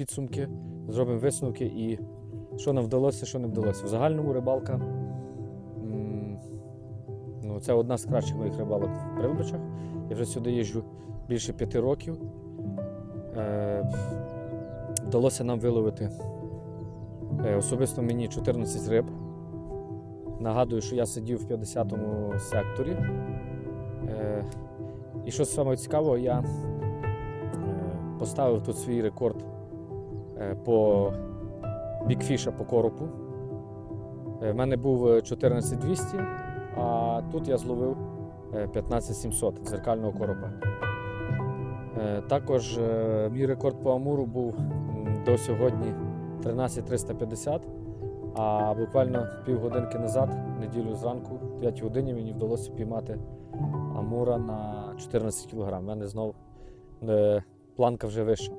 підсумки, зробимо висновки і що нам вдалося, що не вдалося. В загальному рибалка. Ну, це одна з кращих моїх рибалок в Прилбичах. Я вже сюди їжджу більше п'яти років. Е, вдалося нам виловити е, особисто мені 14 риб. Нагадую, що я сидів в 50-му секторі. Е, і що саме цікавого, я е, поставив тут свій рекорд по бікфіша по коропу. Е, в мене був е, 14200, а тут я зловив е, 15700 дзеркального коропа. Е, Також е, мій рекорд по Амуру був до сьогодні 13350. А буквально півгодинки назад, неділю зранку, в 5 годині мені вдалося піймати Амура на 14 кг. У мене знов е, планка вже вища.